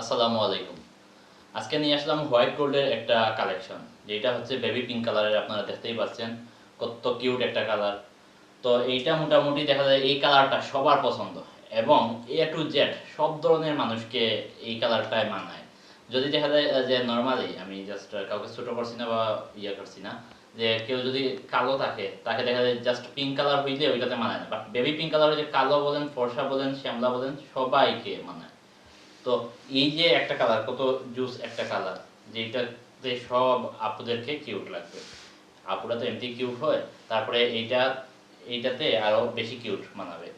আসসালামু আলাইকুম। আজকে নিয়ে আসলাম হোয়াইট গোল্ডের একটা কালেকশন, যেটা হচ্ছে বেবি পিঙ্ক কালারের, আপনারা দেখতেই পাচ্ছেন। কত কিউট একটা কালার। তো এইটা মোটামুটি দেখা যায় এই কালারটা সবার পছন্দ, এবং এ টু জেড সব ধরনের মানুষকে এই কালারটাই মানায়। যদি দেখা যায় যে নর্মালি আমি জাস্ট কাউকে ছোট করছি না বা ইয়ে করছি না, যে কেউ যদি কালো থাকে, তাকে দেখা যায় জাস্ট পিঙ্ক কালার হইলে ওইটাতে মানায় না। বাট বেবি পিঙ্ক কালার হইলে কালো বলেন, ফর্সা বলেন, শ্যামলা বলেন, সবাইকে মানায়। তো এই যে একটা কালার কত জুস একটা কালার যেটাতে সব আপুদেরকে কিউট লাগবে। আপুরা তো এমনি কিউট হয়, তারপরে এইটা, এইটাতে আরও বেশি কিউট মানাবে।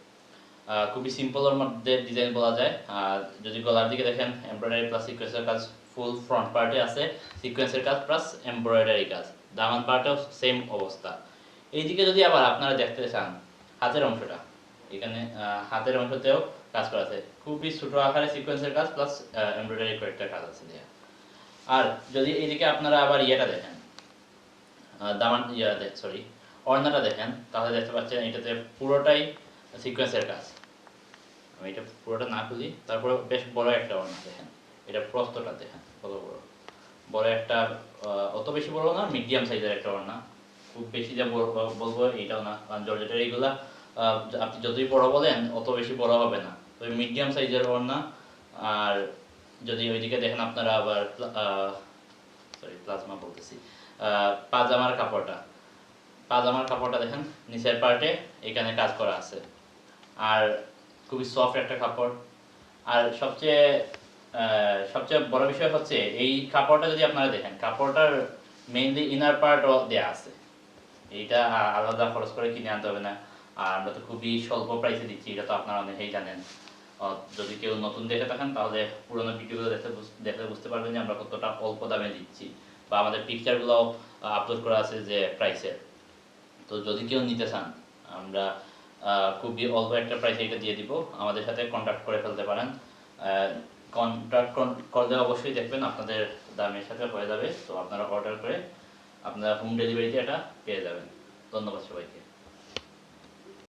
খুবই সিম্পলের মধ্যে ডিজাইন বলা যায়। আর যদি গলার দিকে দেখেন এমব্রয়ডারি প্লাস সিকোয়েন্সের কাজ ফুল ফ্রন্ট পার্টে আছে সিকোয়েন্সের কাজ প্লাস এমব্রয়ডারি কাজ। দামান পার্টেও সেম অবস্থা। এইদিকে যদি আবার আপনারা দেখতে চান, হাতের অংশটা, এখানে হাতের অংশতেও কাজ করা আছে। খুবই ছোট আকারে সিকোয়েন্সের কাজ প্লাস এমব্রয়ডারি কয়েকটা কাজ আছে দেয়া। আর যদি এইদিকে আপনারা আবার ইয়েটা দেখেন দামান ইয়া সরি অর্ণাটা দেখেন, তাহলে দেখতে পাচ্ছেন এটাতে পুরোটাই সিকোয়েন্সের কাজ। আমি এটা পুরোটা না খুলি, তারপরে বেশ বড় একটা অর্ণা দেখেন। এটা প্রস্তটা দেখেন, কত বড়। বড় একটা অত বেশি বড় না মিডিয়াম সাইজের একটা অর্ণা। খুব বেশি যা বলব এইটাও না, কারণ জর্জেটের এইগুলা আপনি যতই বড় বলেন, অত বেশি বড় হবে না। তো মিডিয়াম সাইজের ওড়না, আর যদি ওইদিকে দেখেন আপনারা আবার সরি প্লাজমা বলতেছি। পাজামার কাপড়টা। পাজামার কাপড়টা দেখেন, নিচের পার্টে এখানে কাজ করা আছে। আর খুবই সফট একটা কাপড়। আর সবচেয়ে সবচেয়ে বড় বিষয় হচ্ছে, এই কাপড়টা যদি আপনারা দেখেন, কাপড়টার মেইনলি ইনার পার্টও দেয়া আছে। এইটা আলাদা খরচ করে কিনে আনতে হবে না। আর আমরা তো খুবই স্বল্প প্রাইসে দিচ্ছি, এটা তো আপনারা অনেকেই জানেন। যদি কেউ নতুন দেখে থাকেন, তাহলে পুরোনো ভিডিওগুলো দেখতে বুঝ- দেখলে বুঝতে পারবেন যে আমরা কতটা অল্প দামে দিচ্ছি। বা আমাদের পিকচারগুলো আপলোড করা আছে যে প্রাইসের তো যদি কেউ নিতে চান, আমরা খুবই অল্প একটা প্রাইসে এটা দিয়ে দিব। আমাদের সাথে কন্ট্যাক্ট করে ফেলতে পারেন। কন্ট্যাক্ট করলে অবশ্যই দেখবেন আপনাদের দামের সাথে হয়ে যাবে। তো আপনারা অর্ডার করে আপনারা হোম ডেলিভারিতে এটা পেয়ে যাবেন। ধন্যবাদ সবাইকে।